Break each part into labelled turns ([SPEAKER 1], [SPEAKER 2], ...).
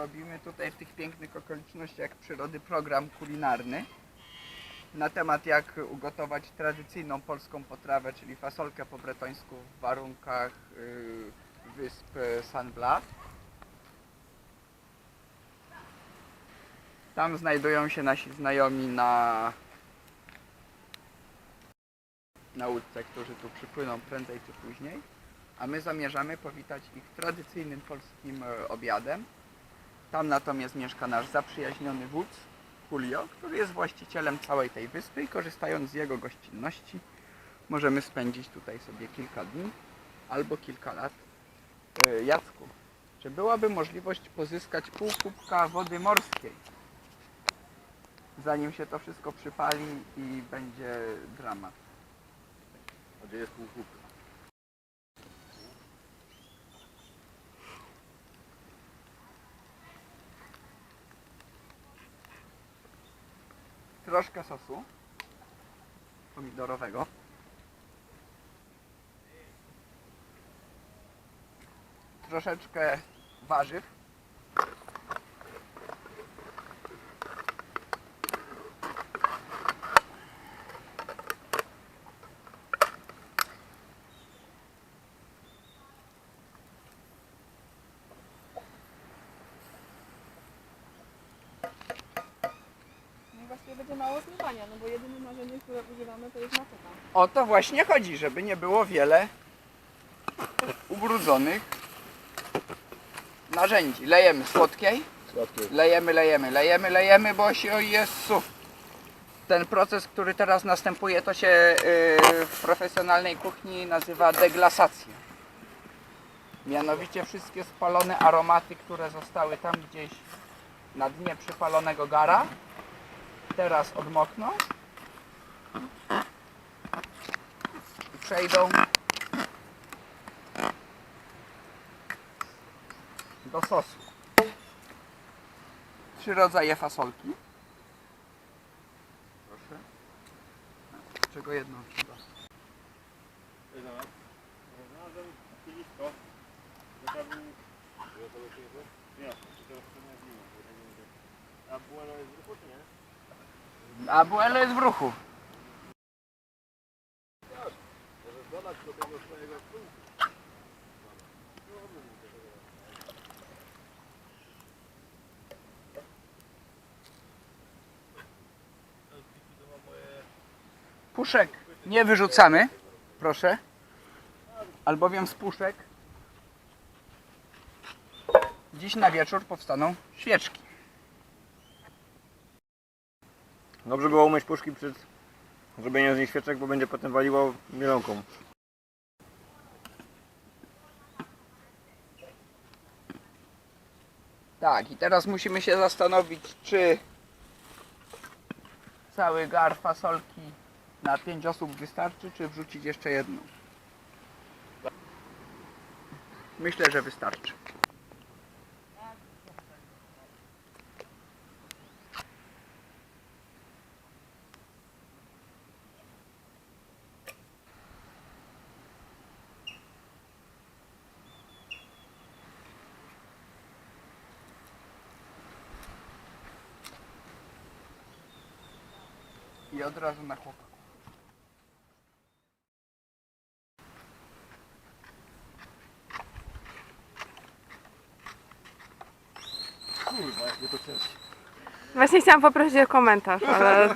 [SPEAKER 1] robimy tutaj w tych pięknych okolicznościach przyrody program kulinarny na temat jak ugotować tradycyjną polską potrawę, czyli fasolkę po bretońsku w warunkach y, wysp San Blas. Tam znajdują się nasi znajomi na na łódce, którzy tu przypłyną prędzej czy później, a my zamierzamy powitać ich tradycyjnym polskim e, obiadem. Tam natomiast mieszka nasz zaprzyjaźniony wódz Julio, który jest właścicielem całej tej wyspy i korzystając z jego gościnności możemy spędzić tutaj sobie kilka dni albo kilka lat. E, Jacku, czy byłaby możliwość pozyskać pół kubka wody morskiej, zanim się to wszystko przypali i będzie dramat?
[SPEAKER 2] A gdzie jest pół kubka?
[SPEAKER 1] Troszkę sosu pomidorowego. Troszeczkę warzyw.
[SPEAKER 3] No będzie mało zmywania, no bo jedynym narzędziem, które używamy to jest maceta.
[SPEAKER 1] O to właśnie chodzi, żeby nie było wiele ubrudzonych narzędzi. Lejemy słodkiej,
[SPEAKER 2] Słodkie.
[SPEAKER 1] lejemy, lejemy, lejemy, lejemy, bo się o Jezu. Ten proces, który teraz następuje, to się yy, w profesjonalnej kuchni nazywa deglasacja. Mianowicie wszystkie spalone aromaty, które zostały tam gdzieś na dnie przypalonego gara, teraz odmokną i przejdą do sosu. Trzy rodzaje fasolki. Proszę. Czego jedną.
[SPEAKER 2] Zostawił... Nie, teraz to nie wiem, bo tego nie. A buelo jest nie?
[SPEAKER 1] A buelo jest w ruchu. Puszek nie wyrzucamy, proszę. Albowiem z puszek dziś na wieczór powstaną świeczki.
[SPEAKER 2] Dobrze było umyć puszki przed zrobieniem z nich świeczek, bo będzie potem waliło mielonką.
[SPEAKER 1] Tak, i teraz musimy się zastanowić, czy cały gar fasolki na 5 osób wystarczy, czy wrzucić jeszcze jedną. Myślę, że wystarczy. I od razu na chłopaku.
[SPEAKER 2] Kurwa, jak mnie to ciężko.
[SPEAKER 3] Właśnie chciałam poprosić o komentarz, ale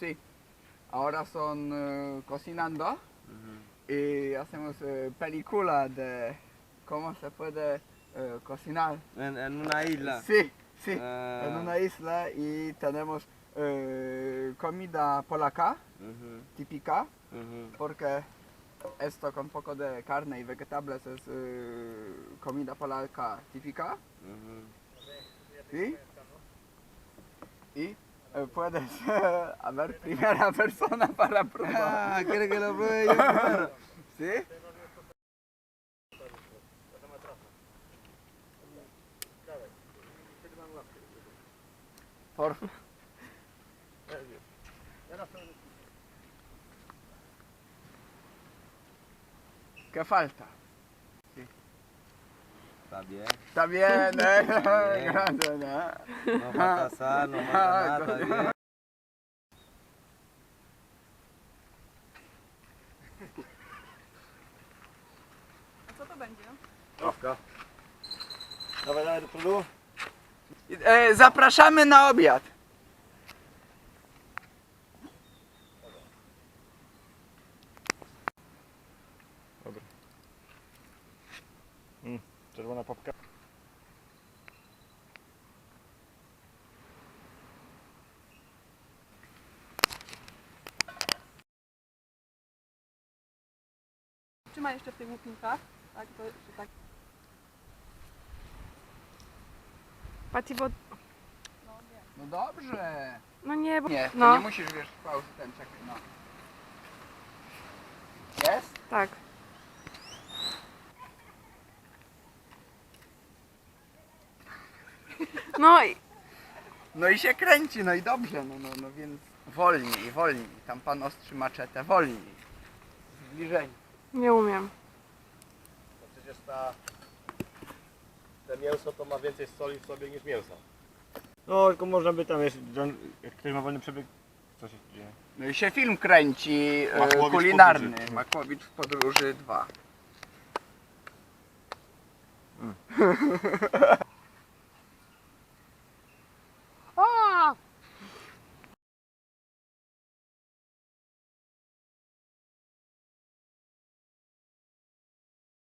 [SPEAKER 1] Sí. Ahora son eh, cocinando y hacemos eh, película de cómo se puede eh, cocinar.
[SPEAKER 4] En, en una isla.
[SPEAKER 1] Sí, sí.
[SPEAKER 4] Ah.
[SPEAKER 1] En una isla y tenemos eh, comida polaca típica porque esto con poco de carne y vegetables es eh, comida polaca típica. ¿Sí? Y eh, puedes haber primera persona para probar.
[SPEAKER 4] Ah, ¿quiere que lo pruebe yo?
[SPEAKER 1] ¿Sí? Por favor. ¿Qué falta? Sí.
[SPEAKER 4] Está bien.
[SPEAKER 1] Está bien, eh?
[SPEAKER 4] Bien.
[SPEAKER 1] Grande, ne?
[SPEAKER 4] No mata sal, no mata nada, está bien.
[SPEAKER 3] A co to będzie?
[SPEAKER 2] Trawka. Dawaj, dawaj do przodu.
[SPEAKER 1] E, zapraszamy na obiad.
[SPEAKER 2] Czerwona papka.
[SPEAKER 3] Trzyma jeszcze w tych łupnikach. Tak, to tak.
[SPEAKER 5] Pati, bo...
[SPEAKER 1] No dobrze.
[SPEAKER 5] No nie, bo...
[SPEAKER 1] Nie, to
[SPEAKER 5] No.
[SPEAKER 1] nie musisz wiesz pauzy ten czekaj, no. Jest?
[SPEAKER 5] Tak. No i...
[SPEAKER 1] No i się kręci, no i dobrze, no, no, no więc wolniej, wolniej. Tam pan ostrzy maczetę, wolniej. Zbliżenie.
[SPEAKER 5] Nie umiem.
[SPEAKER 2] No przecież ta... Te mięso to ma więcej soli w sobie niż mięso. No, tylko można by tam jeszcze, jak ktoś ma wolny przebieg, co się dzieje?
[SPEAKER 1] No i się film kręci e,
[SPEAKER 2] Machłowicz w
[SPEAKER 1] kulinarny.
[SPEAKER 2] podróży.
[SPEAKER 1] Makłowicz w podróży 2.